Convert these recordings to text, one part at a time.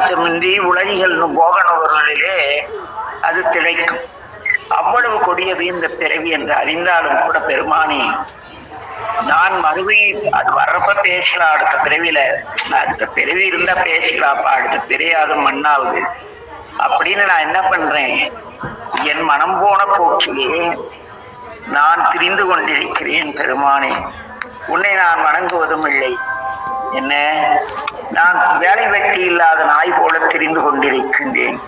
அச்சமின்றி உலகிகள் போகனவர்களிலே அது திளைக்கும். அவ்வளவு கொடியது இந்த பிறவி என்று அறிந்தாலும் கூட பெருமானி நான் மறுபடியும் அது வர்றப்ப பேசலாம் அடுத்த பிறவியில. அடுத்த பிறவி இருந்தா பேசிக்கலாம்ப்பா அடுத்த பிறையாவது மண்ணாவது. அப்படின்னு நான் என்ன பண்றேன்? என் மனம் போன போக்கிலே நான் திரிந்து கொண்டிருக்கிறேன் பெருமானே. உன்னை நான் வணங்குவதும் இல்லை. என்ன? நான் வேலை வெட்டி இல்லாத நாய் போல திரிந்து கொண்டிருக்கின்றேன்.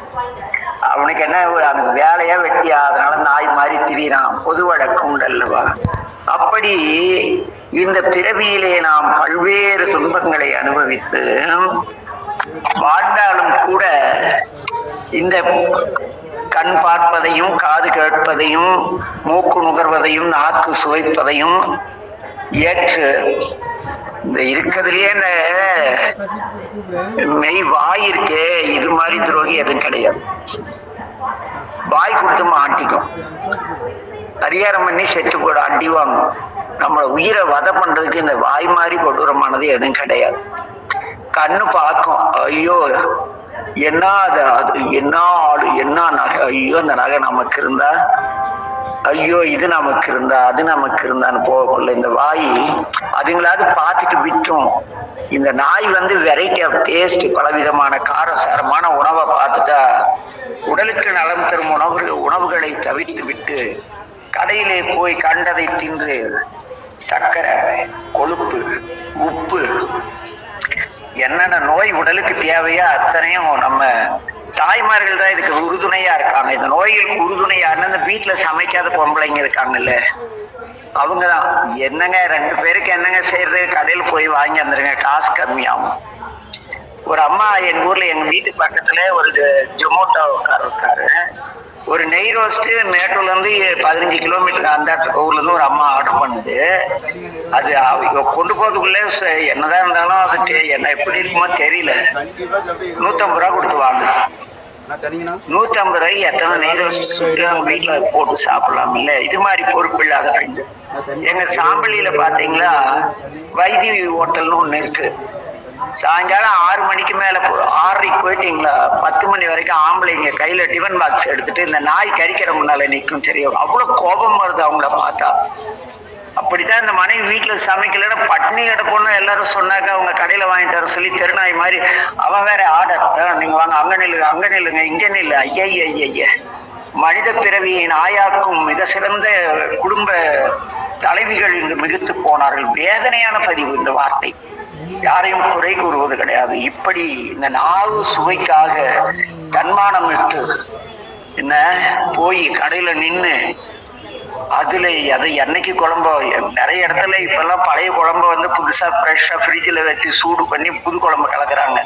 அவனுக்கு என்ன அந்த வேலையா வெட்டி அதனால நாய் மாதிரி திரியிறான். பொது வழக்கம் அல்லவா? அப்படி இந்த பிறவியிலே நாம் பல்வேறு துன்பங்களை அனுபவித்து வாழ்ந்தாலும் கூட இந்த கண் பார்ப்பதையும் காது கேட்பதையும் மூக்கு நுகர்வதையும் நாக்கு சுவைப்பதையும் ஏற்று இந்த இருக்கிறதுலயே இந்த மெய் வாய் இருக்கே இது மாதிரி துரோகி எதுவும் கிடையாது. வாய் கொடுத்து மாட்டிக்கும். அதிகாரம் பண்ணி செத்து போட அடி வாங்கும். நம்மளை உயிரை வதை பண்றதுக்கு இந்த வாய் மாதிரி கொடூரமானது எதுவும் கிடையாது. கண்ணு பார்க்கும் ஐயோ என்ன அது அது என்ன ஆளு என்ன நகை ஐயோ அந்த நகை நமக்கு இருந்தா ஐயோ இது நமக்கு இருந்தா அது நமக்கு இருந்தான்னு போகக்குள்ள இந்த வாய் அதுங்களாவது பார்த்துட்டு விட்டுரும் இந்த நாய் வந்து வெரைட்டி ஆஃப் டேஸ்ட் பலவிதமான காரசாரமான உணவை பார்த்துட்டா உடலுக்கு நலம் தரும் உணவு உணவுகளை தவிர்த்து விட்டு கடையிலே போய் கண்டதை தின்று சர்க்கரை கொழுப்பு உப்பு என்னென்ன நோய் உடலுக்கு தேவையோ அத்தனையும் நம்ம தாய்மார்கள் தான் இதுக்கு உறுதுணையா இருக்காங்க. இந்த நோய்களுக்கு உறுதுணையா இந்த வீட்டுல சமைக்காத பொம்பளைங்க இருக்காங்கல்ல. அவங்கதான். என்னங்க ரெண்டு பேருக்கு என்னங்க செய்யறது கடையில் போய் வாங்கி வந்துருங்க காசு கம்மியாகும். ஒரு அம்மா எங்க ஊர்ல எங்க வீட்டு பக்கத்துல ஒரு ஜொமோட்டோ உட்கார் இருக்காரு ஒரு நெய் ரோஸ்ட் மேட்டூர்ல இருந்து பதினஞ்சு கிலோமீட்டர் அந்த ஊர்ல இருந்து ஒரு அம்மா ஆர்டர் பண்ணுது. அது கொண்டு போறதுக்குள்ள ச- என்னதான் இருந்தாலும் அது என்ன எப்படி இருக்குமோ தெரியல. நூத்தம்பது ரூபா கொடுத்து வாங்குது. நூத்தி ஐம்பது ரூபாய்க்கு எத்தனை நெய் ரோஸ்ட் சுட்டு அவங்க வீட்டுல போட்டு சாப்பிடலாம் இல்ல? இது மாதிரி பொறுப்பு இல்லாத எங்க சாம்பலியில பாத்தீங்களா? வைத்தி ஹோட்டல்னு ஒண்ணு இருக்கு. சாயங்காலம் ஆறு மணிக்கு மேல போ- ஆறரைக்கு போயிட்டீங்களா? பத்து மணி வரைக்கும் ஆம்பளைங்க கையில டிஃபன் பாக்ஸ் எடுத்துட்டு இந்த நாய் கறிக்கிற முன்னால நிற்கும் தெரியும் அவ்வளவு கோபம் வருது அவங்கள பார்த்தா. அப்படித்தான் இந்த மனைவி வீட்டுல சமைக்கலன்னா பட்னி கிடப்போன்னு எல்லாரும் சொன்னாக்க அவங்க கடையில வாங்கிட்டு வர சொல்லி தெருநாய் மாதிரி அவன் வேற ஆர்டர் நீங்க வாங்க. அங்க நில்லுங்க அங்க நில்லுங்க. இங்க நில்லு. ஐயா ஐயா ஐயா மனித பிறவியை நாயாக்கும் மிக சிறந்த குடும்ப தலைவிகள் இன்று மிகுத்து போனார்கள். வேதனையான பதிவு இந்த வார்த்தை. யாரையும் குறை கூறுவது கிடையாது. இப்படி இந்த நாவு சுவைக்காக தன்மானம் விட்டு என்ன போய் கடையில நின்னு அதுல அதை என்னைக்கு குழம்ப நிறைய இடத்துல இப்பெல்லாம் பழைய குழம்ப வந்து புதுசா ஃப்ரெஷ்ஷா ஃப்ரிட்ஜில் வச்சு சூடு பண்ணி புது குழம்பு கலக்குறாங்க.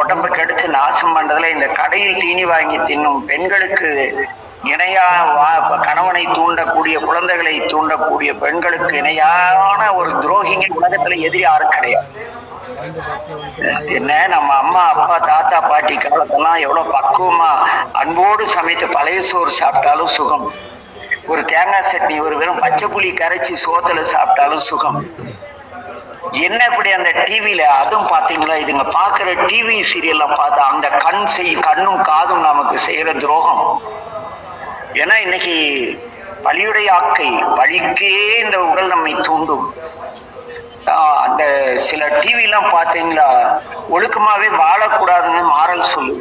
உடம்பு கெடுத்து நாசம் பண்றதுல இந்த கடையில் தீனி வாங்கி தின்னும் பெண்களுக்கு இணையா வா- கணவனை தூண்டக்கூடிய குழந்தைகளை தூண்டக்கூடிய பெண்களுக்கு இணையான ஒரு துரோகிங்க உலகத்துல எதிரி யாரும் கிடையாது. என்ன நம்ம அம்மா அப்பா தாத்தா பாட்டி காலத்தெல்லாம் எவ்வளவு பக்குவமா அன்போடு சமைத்து பழைய சோறு சாப்பிட்டாலும் சுகம். ஒரு தேங்காய் சட்னி ஒரு வெறும் பச்சை புளி கரைச்சி சோத்துல சாப்பிட்டாலும் சுகம். என்ன இப்படி அந்த டிவியில அதுவும் பாத்தீங்களா இதுங்க பாக்குற டிவி சீரியல்லாம் பார்த்தா அந்த கண் செய் கண்ணும் காதும் நமக்கு செய்யற துரோகம். ஏன்னா இன்னைக்கு வழியுடைய ஆக்கை வழிக்கே இந்த உடல் நம்மை தூண்டும். அந்த சில டிவிலாம் பார்த்தீங்களா? ஒழுக்கமாவே வாழக்கூடாதுன்னு மாறல் சொல்லு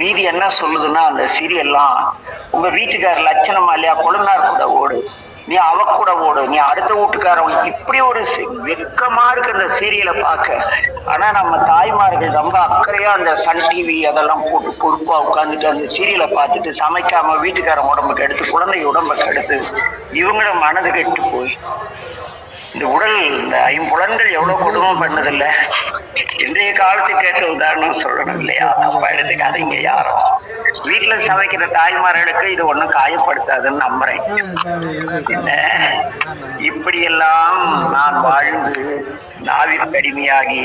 நீதி என்ன சொல்லுதுன்னா அந்த சீரியல்லாம் உங்க வீட்டுக்கார லட்சணமா இல்லையா கொழுந்தார் கூட ஓடு. நீ அவ கூட ஓடு. நீ அடுத்த வீட்டுக்காரன். இப்படி ஒரு வெக்கமா இருக்கு அந்த சீரியலை பார்க்க. ஆனா நம்ம தாய்மார்கள் ரொம்ப அக்கறையா அந்த சன் டிவி அதெல்லாம் போட்டு பொறுப்பா உட்காந்துட்டு அந்த சீரியலை பார்த்துட்டு சமைக்காம வீட்டுக்காரன் உடம்புக்கு எடுத்து குழந்தை உடம்புக்கு எடுத்து இவங்கள மனது கெட்டு போய். இந்த உடல் இந்த ஐம்புலன்கள் எவ்வளவு கொடுமை பண்ணதில்ல? இன்றைய காலத்துக்கு கேட்ட உதாரணம் சொல்லணும் இல்லையா? அப்ப எடுத்துக்காதீங்க யாரும் வீட்டுல சமைக்கிற தாய்மார்களுக்கு இது ஒண்ணும் காயப்படுத்தாதுன்னு நம்புறேன். இப்படியெல்லாம் நான் வாழ்ந்து நாவிற்கு கடுமையாகி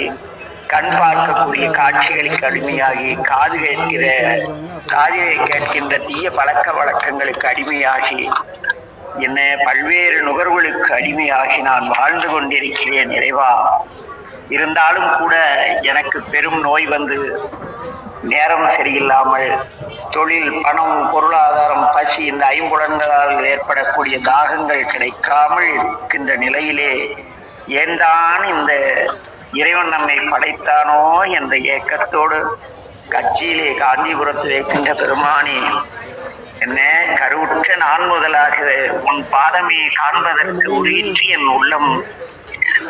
கண் பார்க்கக்கூடிய காட்சிகளுக்கு அடிமையாகி காது கேட்கிற காதிலே கேட்கின்ற தீய பழக்க வழக்கங்களுக்கு அடிமையாகி என்ன பல்வேறு நுகர்வுகளுக்கு அடிமையாகி நான் வாழ்ந்து கொண்டிருக்கிறேன் இறைவா. இருந்தாலும் கூட எனக்கு பெரும் நோய் வந்து நேரம் சரியில்லாமல் தொழில் பணம் பொருளாதாரம் பசி இந்த ஐம்புலன்களால் ஏற்படக்கூடிய தாகங்கள் கிடைக்காமல் இருக்கின்ற நிலையிலே ஏன்தான் இந்த இறைவன் நம்மை படைத்தானோ என்ற ஏக்கத்தோடு கட்சியிலே காந்திபுரத்தில் இருக்கின்ற பெருமானே என்ன? கருவுற்ற நான் முதலாக உன் பாதமே காண்பதற்கு உருகிற்று என் உள்ளம்.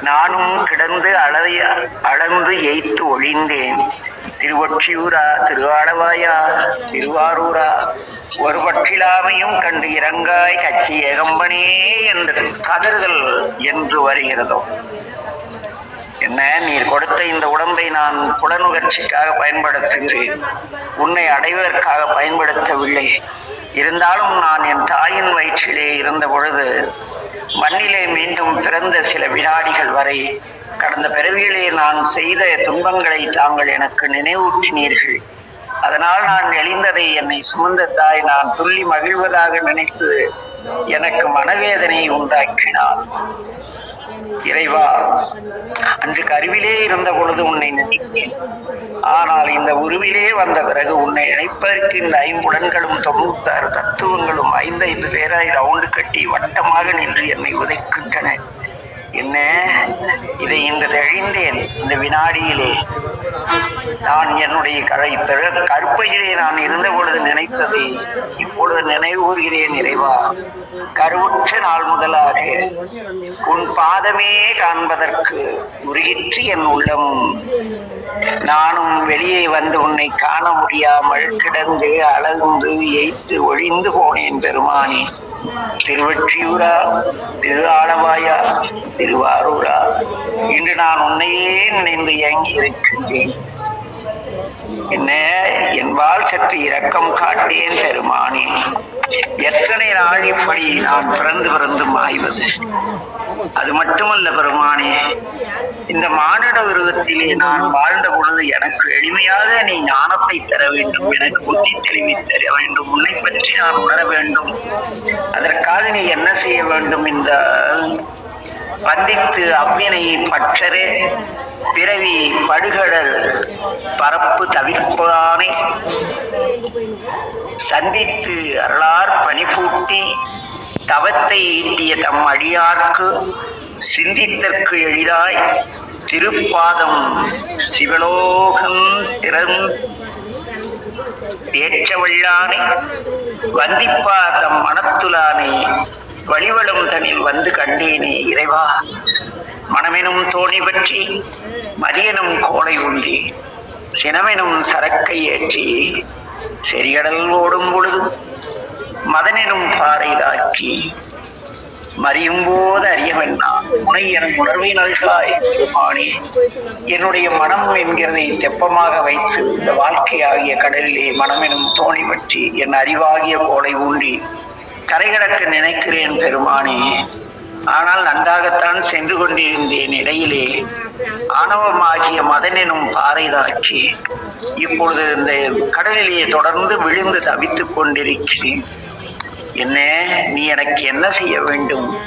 நானும் கிடந்து அளவை அளந்து எய்த்து ஒழிந்தேன். திருவொற்றியூரா திருவாளவாயா திருவாரூரா ஒரு பற்றிலாமையும் கண்டு இறங்காய் கட்சி ஏகம்பனே என்று கதறுதல் என்று வருகிறதோ? என்ன? நீர் கொடுத்த இந்த உடம்பை நான் புலனுகர்ச்சிக்காக பயன்படுத்துகிறேன். உன்னை அடைவதற்காக பயன்படுத்தவில்லை. இருந்தாலும் நான் என் தாயின் வயிற்றிலே இருந்த பொழுது மண்ணிலே மீண்டும் பிறந்த சில வினாடிகள் வரை கடந்த பிறவியிலே நான் செய்த துன்பங்களை தாங்கள் எனக்கு நினைவூட்டினீர்கள். அதனால் நான் எழிந்ததை என்னை சுமந்த தாய் நான் துள்ளி மகிழ்வதாக நினைத்து எனக்கு மனவேதனையை உண்டாக்கினார் இறைவா அன்று கருவிலே இருந்த பொழுது உன்னை நினைத்தேன். ஆனால் இந்த உருவிலே வந்த பிறகு உன்னை இணைப்பதற்கு இந்த ஐம்புலன்களும் தொண்ணூத்தாறு தத்துவங்களும் ஐந்தைந்து பேராய் ரவுண்டு கட்டி வட்டமாக நின்று என்னை உதைக்கின்றன. என்ன? இதை இன்று தெழிந்தேன் இந்த வினாடியிலே நான் என்னுடைய கரை பெற கற்பையிலே நான் இருந்த பொழுது நினைத்ததை இப்பொழுது நினைவுகிறேன் இறைவா. கருவுற்ற நாள் முதலாக உன் பாதமே காண்பதற்கு உருகிற்று என் உள்ளம். நானும் வெளியே வந்து உன்னை காண முடியாமல் கிடந்து அளந்து எய்த்து ஒழிந்து போனேன் பெருமானே. திருவற்றியூரா திரு ஆலவாயா திருவாரூரா இன்று நான் உன்னையே நினைந்து இயங்கி இருக்கின்றேன் என்ன என்பால் சற்று இரக்கம் காட்டேன் பெருமானே. எத்தனை நாள் இப்படி நான் பிறந்து பிறந்து மாய்வது அது மட்டுமல்ல பெருமானே இந்த மானிட விருதத்திலே நான் வாழ்ந்த பொழுது எனக்கு எளிமையாக நீ ஞானத்தை தர வேண்டும் எனக்கு புத்தி தெளிவி தர வேண்டும் உன்னை பற்றி நான் உணர வேண்டும். அதற்காக நீ என்ன செய்ய வேண்டும் இந்த வந்தித்து அவ்வினை பற்றரே பிறவி படுகடல் பரப்பு தவிர்ப்பானை சந்தித்து அருளார் பணிபூட்டி தவத்தை ஈட்டிய தம் அடியார்க்கு சிந்தித்தற்கு எளிதாய் திருப்பாதம் சிவலோகம் திறன். ஏற்றவள்ளானை வந்திப்பா தம் மனத்துலானை வழிவளம் தனில் வந்து கண்டேனே இறைவா. மனமெனும் தோணி பற்றி மதியனும் கோலை உண்டி சினமெனும் சரக்கை ஏற்றி செறிகடல் ஓடும் பொழுது மதனெனும் பாறை தாக்கி மறியும் போது அறியவென்னா உனை எனும் உணர்வை நல்காய் பெருமானே என்னுடைய மனம் என்கிறதை தெப்பமாக வைத்து இந்த வாழ்க்கையாகிய கடலிலே மனமெனும் தோணி பற்றி என் அறிவாகிய கோலை ஊன்றி கரை கடக்க நினைக்கிறேன் பெருமானே. ஆனால் நன்றாகத்தான் சென்று கொண்டிருந்தேன் இடையிலே. ஆணவமாகிய மதனெனும் பாறை தாக்கி இப்பொழுது இந்த கடலிலே தொடர்ந்து விழுந்து தவித்துக் கொண்டிருக்கிறேன். என்ன நீ எனக்கு என்ன செய்ய வேண்டும்?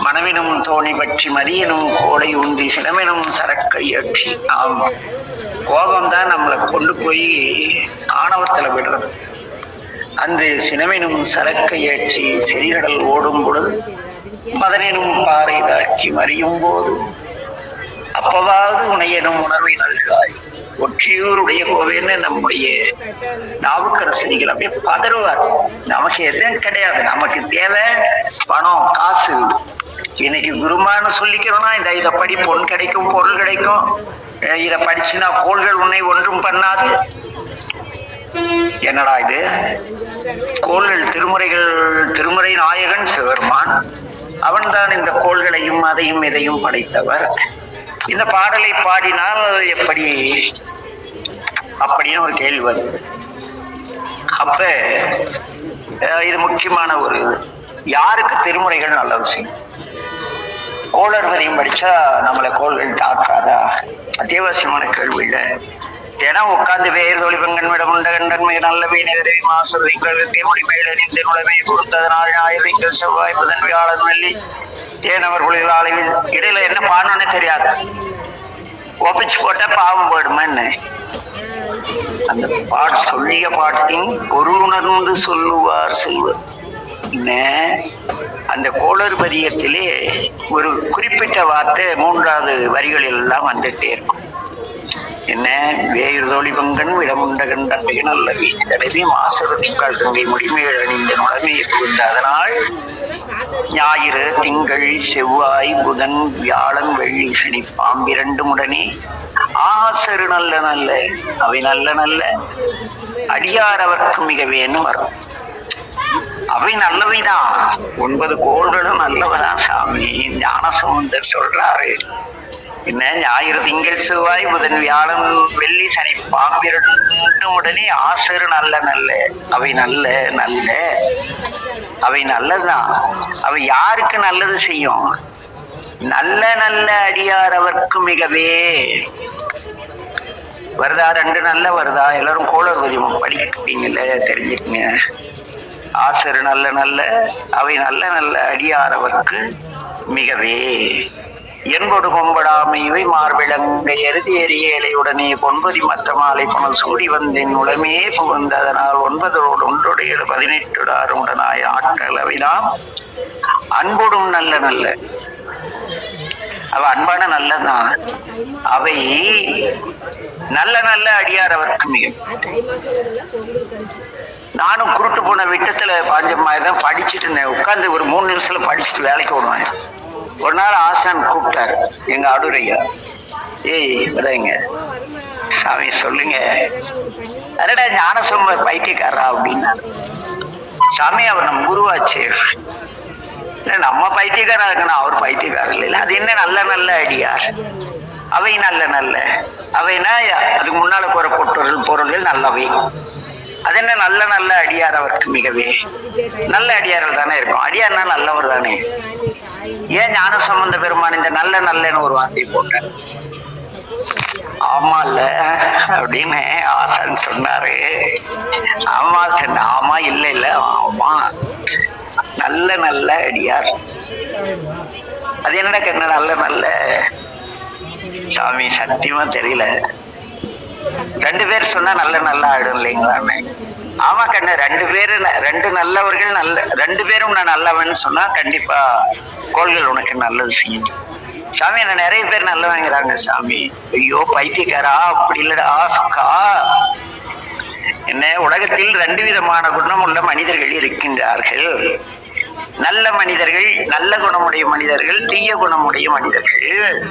மனவினும் தோணி பற்றி மதியனும் கோடை உண்டி சினமெனும் சரக்கை ஏற்றி ஆமா. கோபம்தான் நம்மளை கொண்டு போய் ஆணவத்துல விடுறது. அந்த சினமெனும் சரக்கை ஏற்றி செறிகடல் ஓடும் பொழுது மதனினும் பாறை தாக்கி மறியும் போது அப்பவாவது உனையனும் உணர்வை நல்காய். ஒற்றியூருடைய கோவேன்னு நம்முடைய நாவுக்கரசனிகள் அப்படியே பதறுவார். நமக்கு எதுவும் கிடையாது. நமக்கு தேவை பணம் காசு. இன்னைக்கு குருமான்னு சொல்லிக்கிறோம்னா இந்த இதை படி பொன் கிடைக்கும் பொருள் கிடைக்கும். இதை படிச்சுனா கோள்கள் உன்னை ஒன்றும் பண்ணாது. என்னடா இது? கோள்கள் திருமுறைகள் திருமுறை நாயகன் சிவருமான் அவன்தான் இந்த கோள்களையும் அதையும் இதையும் படைத்தவர். இந்த பாடலை பாடினால் எப்படி? அப்படின்னு ஒரு கேள்வி வருது. அப்ப இது முக்கியமான ஒரு யாருக்கு திருமுறைகள் நல்லது செய்யும்? கோளர் வரையும் படிச்சா நம்மளை கோள்கள் தாக்காதா? அத்தியாவசியமான கேள்வி இல்லை தினம் உட்கார்ந்து வேர் தொழிபங்கன் விடம் உண்ட கண்டன் மிக நல்ல வீணரை மாசுரை மொழி மேலின் உடமை கொடுத்ததனால் ஞாயிறு செவ்வாய் புதன் வியாழன் வெள்ளி தேனவர் புலிகள் ஆலையில் இடையில என்ன பாடணும்னு தெரியாது ஒப்பிச்சு போட்டா பாவம் போயிடுமான்னு அந்த பாட்டு சொல்லிய பாட்டின் பொருள் உணர்ந்து சொல்லுவார் செல்வர் என்ன அந்த கோளறு வரியத்திலே ஒரு குறிப்பிட்ட வார்த்தை மூன்றாவது வரிகளில் எல்லாம் வந்துட்டே இருக்கும் என்ன? வேறு தோழி பங்கன் விடமுண்ட கண்டை நல்ல வீட்டு தடவி மாசருதி கங்கை முடிமைகள் அணிந்த நுழமையை புகுந்த அதனால் ஞாயிறு திங்கள் செவ்வாய் புதன் வியாழன் வெள்ளி சனி பாம்பிரண்டும் உடனே ஆசரு நல்ல நல்ல அவை நல்ல நல்ல அடியாரவர்க்கு மிக மிகவேன்னு வரும். அவை நல்லவைதான். ஒன்பது கோள்களும் நல்லவதான் சாமி. ஞானசமுந்தர் சொல்றாரு என்ன ஞாயிறு திங்கள் செவ்வாய் புதன் வியாழன் வெள்ளி சனி பாம்பிரண்டும் உடனே ஆசர் நல்ல நல்ல அவை நல்ல நல்ல அவை நல்லதுதான் அவை யாருக்கு நல்லது செய்யும் நல்ல நல்ல அடியார் அவர்க்கு மிகவே வருதா ரெண்டு நல்ல வருதா எல்லாரும் கோளர் பதிமம் படிக்கிட்டீங்கல்ல தெரிஞ்சுக்கங்க ஆசரு நல்ல நல்ல அவை நல்ல நல்ல அடியாரவர்க்கு மிகவே என்பொடு கொம்படாமை இவை மார்பிளங்க எருதி எரிய இலையுடனே பொன்பதி மற்ற மாலை புனல் சூடி வந்தேன். உடமே புகுந்த அதனால் ஒன்பதோடு ஒன்றுடைய பதினெட்டுடாருடனாய் ஆட்கள் அவைதாம். அன்போடும் நல்ல நல்ல. அவ அன்பான நல்லதான் அவை நல்ல நல்ல அடியார் அவருக்கு மிக நானும் குருட்டு போன விட்டத்துல பாஞ்ச மாதிரி தான் படிச்சுட்டு இருந்தேன். உட்காந்து ஒரு மூணு நிமிஷத்துல படிச்சுட்டு வேலைக்கு விடுவேன் ஒரு நாள் ஆசான் கூப்பிட்டாரு எங்க அடுரையா ஏய் விதைங்க சாமி சொல்லுங்க. அரடா ஞானசம்ப பைத்தியக்காரா அப்படின்னா. சாமி அவர் நம்ம குருவாச்சு. நம்ம பைத்தியக்காரா இருக்கணும் அவர் பைத்தியக்காரர் இல்லை. அது என்ன நல்ல நல்ல அடியார் அவை நல்ல நல்ல. அவைனா அதுக்கு முன்னால போற பொருள் பொருள்கள் நல்லவை. அது என்ன நல்ல நல்ல அடியார் அவருக்கு மிகவே. நல்ல அடியார்கள் தானே இருக்கும். அடியார்னா நல்லவர் தானே. ஏன் ஞான சம்பந்த பெருமான் இந்த நல்ல நல்லன்னு ஒரு வார்த்தை போட்டார்? ஆமா இல்ல அப்படின்னு ஆசான் சொன்னாரு. ஆமா கண்ணு ஆமா இல்ல இல்ல ஆமா. நல்ல நல்ல அடியார். அது என்னடா கண்ண நல்ல நல்ல? சாமி சத்தியமா தெரியல. ரெண்டு பேர் சொன்னா நல்ல நல்லா ஆயிடும் இல்லைங்களா? ஆமா கண்ணு ரெண்டு பேரு ரெண்டு நல்லவர்கள் நல்ல ரெண்டு பேரும் நான் நல்லவன் சொன்னா கண்டிப்பா கோள்கள் உனக்கு நல்லது செய்யும். சாமி என்ன நிறைய பேர் நல்லவங்கிறாங்க சாமி. ஐயோ பைத்தியக்காரா அப்படி இல்லடா சுக்கா என்ன உலகத்தில் ரெண்டு விதமான குணம் உள்ள மனிதர்கள் இருக்கின்றார்கள். நல்ல மனிதர்கள் நல்ல குணமுடைய மனிதர்கள் தீய குணமுடைய மனிதர்கள்.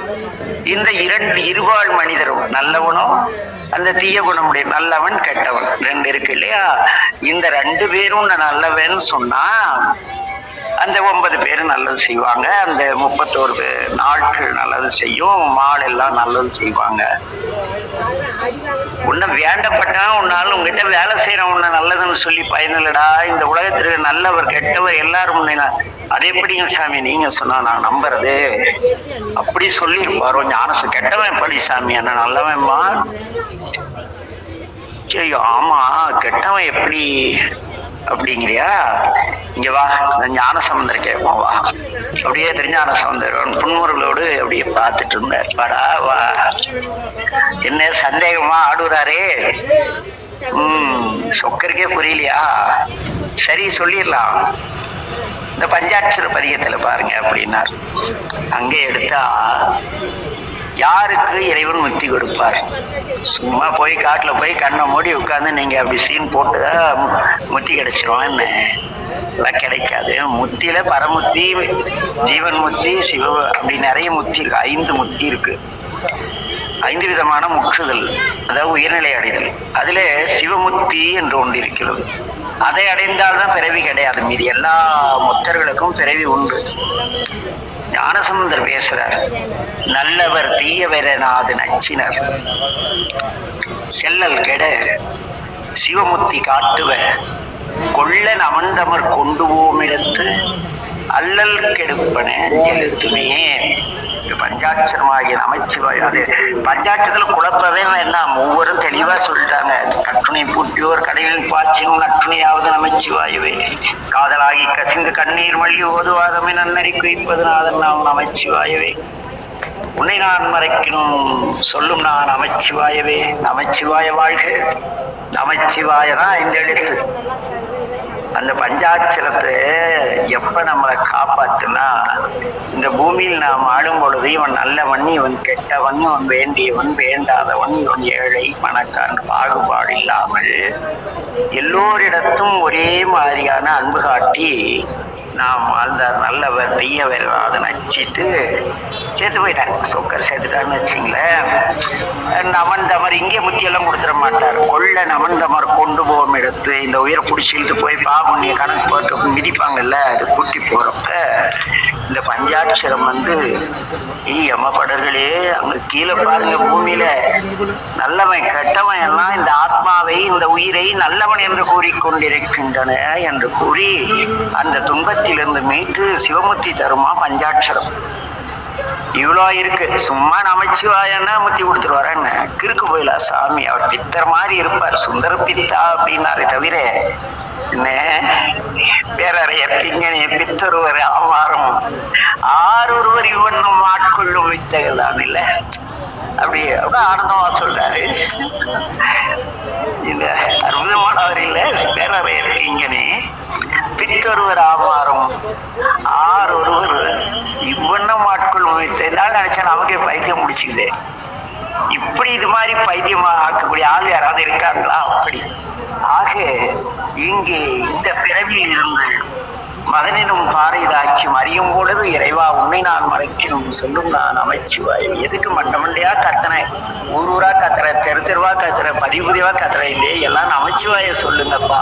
இந்த இரண்டு இருபால் மனிதரும் நல்ல குணம் அந்த தீய குணமுடைய நல்லவன் கெட்டவன். ரெண்டு இருக்கு இல்லையா? இந்த ரெண்டு பேரும் நான் நல்லவன் சொன்னா அந்த ஒன்பது பேர் நல்லது செய்வாங்க. அந்த முப்பத்தோரு நாட்கள் நல்லது செய்யும். மால் எல்லாம் நல்லது செய்வாங்க. உன்னை வேண்டப்பட்டா உன்னாலும் உங்ககிட்ட வேலை செய்யறவன் உன்னை நல்லதுன்னு சொல்லி பயனில்லடா இந்த உலகத்திற்கு நல்லவர் கெட்டவர் எல்லாரும் உன்னை அது எப்படிங்க சாமி? நீங்க சொன்னா நான் நம்புறது. அப்படி சொல்லியிருப்பாரோ ஞானசு. கெட்டவன் எப்படி சாமி என்ன நல்லவன்மா சரி ஆமா. கெட்டவன் எப்படி அப்படிங்கிறியா? இங்க வா இந்த ஞான சம்பந்தர் கேட்போம் வா. அப்படியே திருஞான சம்பந்தர் புன்முறுகளோடு அப்படியே பார்த்துட்டு இருந்தார். வாடா வா. என்ன சந்தேகமா ஆடுறாரே? ம் சொக்கருக்கே புரியலையா? சரி சொல்லிடலாம். இந்த பஞ்சாட்சர பதிகத்துல பாருங்க அப்படின்னார். அங்கே எடுத்தா யாருக்கு இறைவன் முத்தி கொடுப்பார்? சும்மா போய் காட்டில் போய் கண்ணை மூடி உட்காந்து நீங்கள் அப்படி சீன் போட்டு முத்தி கிடைச்சிரும் என்ன? எல்லாம் கிடைக்காது. முத்தியில பரமுத்தி ஜீவன் முத்தி சிவ அப்படி நிறைய முத்தி ஐந்து முத்தி இருக்கு. ஐந்து விதமான முற்றுதல் அதாவது உயர்நிலை அடைதல். அதில் சிவமுத்தி என்று ஒன்று இருக்கிறது. அதை அடைந்தால்தான் பிறவி கிடையாது. மீதி எல்லா முத்தர்களுக்கும் பிறவி உண்டு. ஞானசமுந்தர் பேசுறார் நல்லவர் தீயவரனாது நச்சினர். செல்லல் கெட சிவமுத்தி காட்டுவ. கொள்ளன் அமர்ந்தமர் கொண்டுவோமிடத்து அல்லல் கெடுப்பன செலுத்துமே பஞ்சாட்சரமாகிய நமச்சிவாய். அது பஞ்சாட்சத்துல குழப்பவே வேண்டாம். ஒவ்வொரும் தெளிவா சொல்லிட்டாங்க. கட்டுணை பூட்டியோர் கடையில் பாய்ச்சினும் நட்டுணையாவது நமச்சிவாயுவே. காதலாகி கசிந்து கண்ணீர் மல்லி ஓதுவாதமே நன்னறி குவிப்பது நாதன் நாம் நமச்சிவாயுவே. உன்னை நான் மறைக்கணும். சொல்லும் நான் நமச்சிவாயவே. நமச்சிவாய வாழ்க. நமச்சிவாய தான் இந்த எழுத்து. அந்த பஞ்சாட்சரத்தை எப்ப நம்மளை காப்பாத்துனா இந்த பூமியில் நாம் ஆடும் பொழுது இவன் நல்லவன் இவன் கெட்டவன் இவன் வேண்டியவன் வேண்டாதவன் இவன் ஏழை மணக்கான் பாகுபாடு இல்லாமல் எல்லோரிடத்தும் ஒரே மாதிரியான அன்பு காட்டி நாம் அந்த நல்லவர் தீயவர் அதை நச்சிட்டு சேர்த்து போயிட்டாங்க சொக்கர் சேர்த்துட்டான்னு வச்சிங்களேன் நமன் தமர் இங்கே முத்தியெல்லாம் கொடுத்துட மாட்டார். கொள்ள நமன் தமர் கொண்டு போகும் எடுத்து. இந்த உயிரை பிடிச்சி இழுத்து போய் பாபுண்ணிய கணக்கு போட்டு மிதிப்பாங்கல்ல அது கூட்டி போகிறப்ப இந்த பஞ்சாட்சரம் வந்து ஈ எம்மப்படர்களே அங்கே கீழே பாருங்க பூமியில. நல்லவன் கெட்டவன் எல்லாம் இந்த ஆத்மாவை இந்த உயிரை நல்லவன் என்று கூறிக்கொண்டிருக்கின்றன என்று கூறி அந்த துன்பத்திலிருந்து மீட்டு சிவமுத்தி தருமா பஞ்சாட்சரம். இவ்வளோ இருக்கு. சும்மா நமச்சிவாயன்னா முத்தி கொடுத்துருவாரு என்ன? கிறுக்கு போயிலா? சாமி அவர் பித்தர் மாதிரி இருப்பார். சுந்தர பித்தா அப்படின்னாரு தவிர என்ன? பேரறையர் பிங்கனே பித்தொருவர் ஆவாரம். ஒருவர் இவனும் ஆட்கொள்ளும் வித்தைகள் தான் இல்ல? அப்படி ஆனந்தமா சொல்றாரு. இந்த அற்புதமானவர் இல்ல. பேரறையர் பிங்கனே பித்தொருவர் ஆவாரம். ஆறு ஒருவர் இவ்வண்ணம் ஆட்கள் நான் நினைச்சேன் நமக்கே பைத்தியம் முடிச்சுக்குது இப்படி இது மாதிரி பைத்தியமா ஆக்கக்கூடிய ஆள் யாராவது இருக்காங்களா? அப்படி. ஆக இங்கே இந்த பிறவியில் இருந்து மகனினும் பாறைதாக்கியும் அறியும் பொழுது இறைவா உன்னை நான் மறைக்கணும் சொல்லும் நான் அமைச்சுவாய். எதுக்கு மண்ட மண்டையா கத்துறேன் ஊர் ஊரா தெரு தெருவா கத்துற பதிவு பதிவா கத்துற இல்லையே எல்லாம் அமைச்சுவாய சொல்லுங்கப்பா.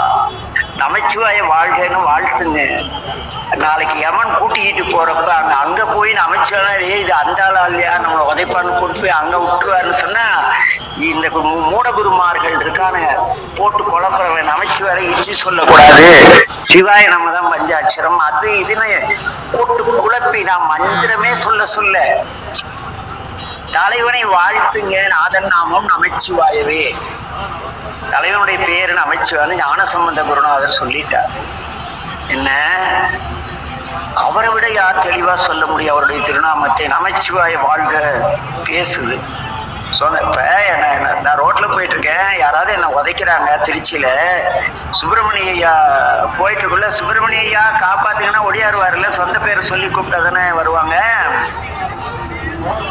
நமச்சிவாய வாழ்கன்னு வாழ்த்துங்க. நாளைக்கு யமன் கூட்டிக்கிட்டு போறப்ப அங்க அங்க போய் நமச்சிவாய் இது அந்த ஆளா இல்லையா? நம்மளை உதைப்பான்னு கொண்டு போய் அங்க விட்டுருவாருன்னு சொன்னா இந்த மூடகுருமார்கள் இருக்கானுங்க. போட்டு குழப்பறவன் நமச்சிவாரை இச்சி சொல்லக்கூடாது. சிவாய நம்ம தான் பஞ்சாட்சரம். அது இதுன்னு போட்டு குழப்பி நான் மந்திரமே சொல்ல சொல்ல தலைவனை வாழ்த்துங்க நாதன் நாமம் நமச்சிவாயவே. தலைவனுடைய பேருன்னு நமச்சிவாயன்னு ஞான சம்பந்த குருநாதர் சொல்லிட்டார். என்ன? அவரை விட யார் தெளிவா சொல்ல முடியும்? அவருடைய திருநாமத்தை நமச்சிவாய வாழ்க பேசுது. சொன்னப்ப என்ன என்ன- நான் ரோட்ல போயிட்டு இருக்கேன் யாராவது என்ன உதைக்கிறாங்க திருச்சியில. சுப்பிரமணிய ஐயா போயிட்டுக்குள்ள சுப்பிரமணிய ஐயா காப்பாத்துங்கன்னா ஒடியாருவாருல்ல? சொந்த பேரை சொல்லி கூப்பிட்டா தானே வருவாங்க?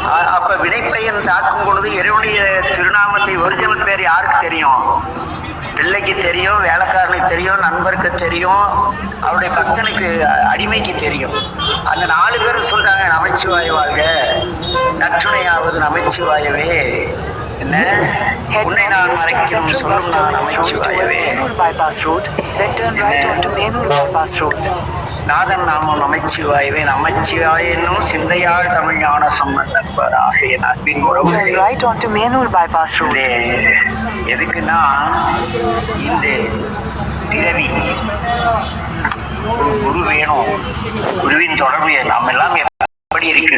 அப்ப வினைப்பையன் தாக்கும் பொழுது இறைவனுடைய திருநாமத்தை ஒரிஜினல் பேர் யாருக்கு தெரியும்? பிள்ளைக்கு தெரியும் வேலைக்காரனுக்கு தெரியும் நண்பருக்கு தெரியும் அவருடைய பக்தனுக்கு அடிமைக்கு தெரியும். அந்த நாலு பேர் சொல்றாங்க நமச்சிவாய வாழ்க. நற்றுணையாவது நமச்சிவாயவே. என்ன? உன்னை நான் மறைக்கணும் சொல்லும் நான் நமச்சிவாயவே. நாதன் நாமம் நமச்சிவாயவே நமச்சிவாய என்னும் சிந்தையாள் தமிழ் ஞான சம்பந்தப்பர் ஆகிய நட்பின் உறவு எதுக்குன்னா இந்த பிறவி ஒரு குரு வேணும். குருவின் தொடர்பு நாம் எல்லாம் எப்படி இருக்கிறோம்?